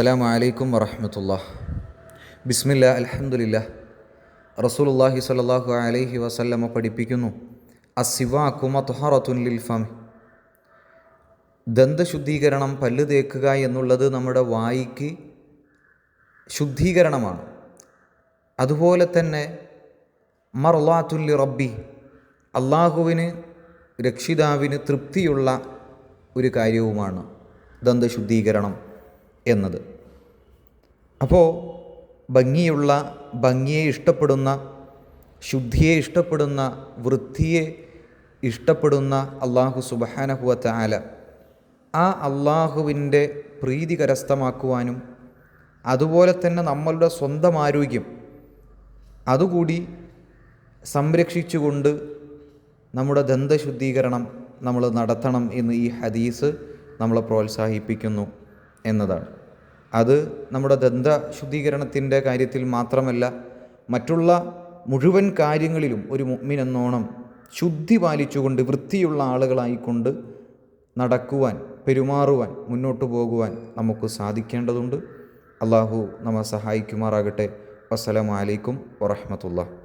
അസ്സാം വലൈക്കും വറഹമത്തുള്ള ബിസ്മില്ല അലഹമുല്ല റസൂലുല്ലാഹി സ്വല്ലല്ലാഹു അലൈഹി വസല്ലമ പഠിപ്പിക്കുന്നു. അസിവാക്കുമ തുഹറത്തുൻ ലിൽ ഫമി ദന്തശുദ്ധീകരണം പല്ല് തേക്കുക എന്നുള്ളത് നമ്മുടെ വായിക്ക് ശുദ്ധീകരണമാണ്. അതുപോലെ തന്നെ മർലാത്തുല്ലി റബ്ബി അള്ളാഹുവിന് രക്ഷിതാവിന് തൃപ്തിയുള്ള ഒരു കാര്യവുമാണ് ദന്തശുദ്ധീകരണം. എന്നത്. അപ്പോൾ ഭംഗിയുള്ള ഭംഗിയെ ഇഷ്ടപ്പെടുന്ന ശുദ്ധിയെ ഇഷ്ടപ്പെടുന്ന വൃത്തിയെ ഇഷ്ടപ്പെടുന്ന അള്ളാഹു സുബഹാനഹുവത്ത ആല ആ അള്ളാഹുവിന്റെ പ്രീതി കരസ്ഥമാക്കുവാനും അതുപോലെ തന്നെ നമ്മളുടെ സ്വന്തം ആരോഗ്യം അതുകൂടി സംരക്ഷിച്ചുകൊണ്ട് നമ്മുടെ ദന്തശുദ്ധീകരണം നമ്മൾ നടത്തണം എന്ന് ഈ ഹദീസ് നമ്മളെ പ്രോത്സാഹിപ്പിക്കുന്നു. എന്നതാണ്. അത് നമ്മുടെ ദന്ത ശുദ്ധീകരണത്തിന്റെ കാര്യത്തിൽ മാത്രമല്ല മറ്റുള്ള മുഴുവൻ കാര്യങ്ങളിലും ഒരു മുഗ്മിനെന്നോണം ശുദ്ധി പാലിച്ചുകൊണ്ട് വൃത്തിയുള്ള ആളുകളായിക്കൊണ്ട് നടക്കുവാൻ പെരുമാറുവാൻ മുന്നോട്ട് പോകുവാൻ നമുക്ക് സാധിക്കേണ്ടതുണ്ട്. അള്ളാഹു നമ്മെ സഹായിക്കുമാറാകട്ടെ. വസ്സലാമലൈക്കും വറഹമത്തുള്ള